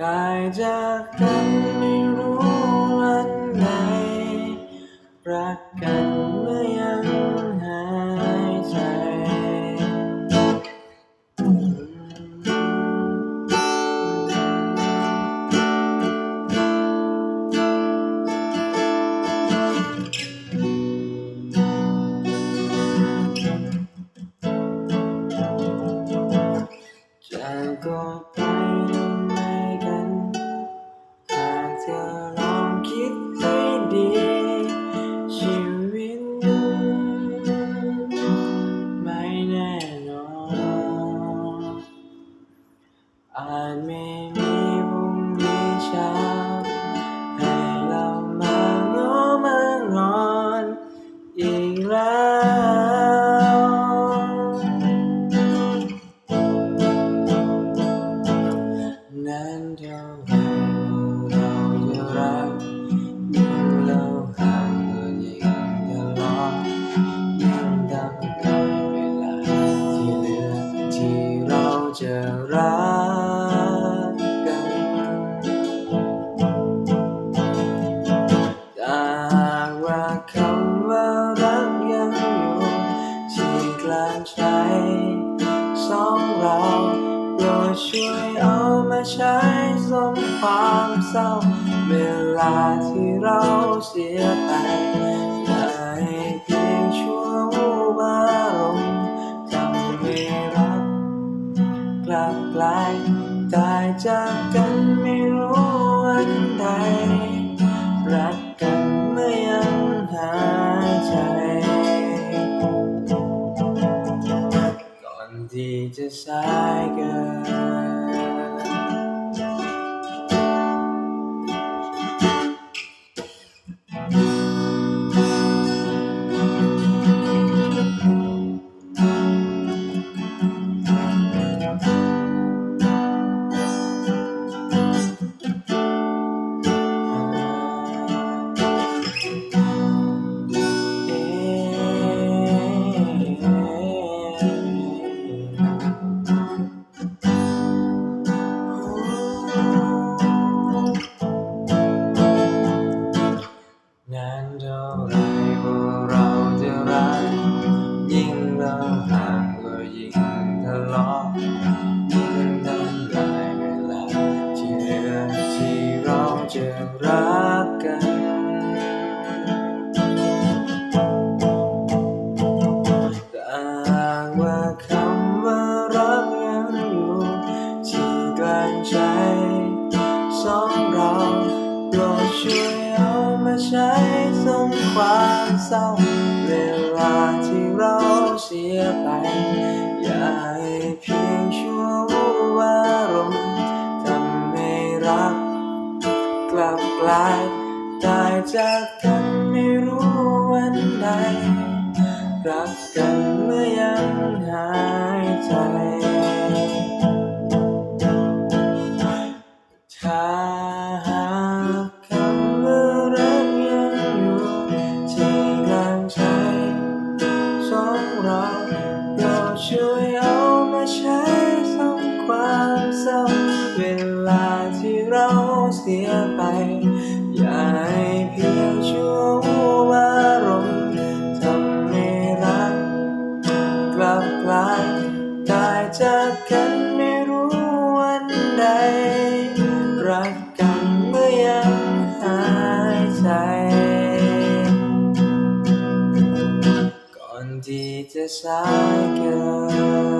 ตายจากกันไม่รู้วันไหน รักกันเมื่อยังหายใจจะก็ไป ช่วยเอามาใช้สมความเศร้า เวลาที่เราเสียไป อนที่ ท่าไรพวกเราจะรักยิ่งเราห่างก็ยิ่งทะเลาะยิ่งทำลายเวลาที่เหลือที่เราจะรักกันแต่หากว่าคำว่ารักยังอยู่ที่กลางใจสองเราโปรดช่วยเอามาใช้ ความเศร้า เวลาที่เราเสียไป อย่าให้เพียงชั่ววูบอารมณ์ทำให้รัก กลับกลายตายจากกันไม่รู้วันใดรักกันเมื่อยังหายใจ ยเอามาใช้สมความเศร้า เวลาที่เราเสียไป อย่าให้เพียงชั่ววารมทำให้รัก กลับกลายตายจากกันไม่รู้วันใด Yes, I yours.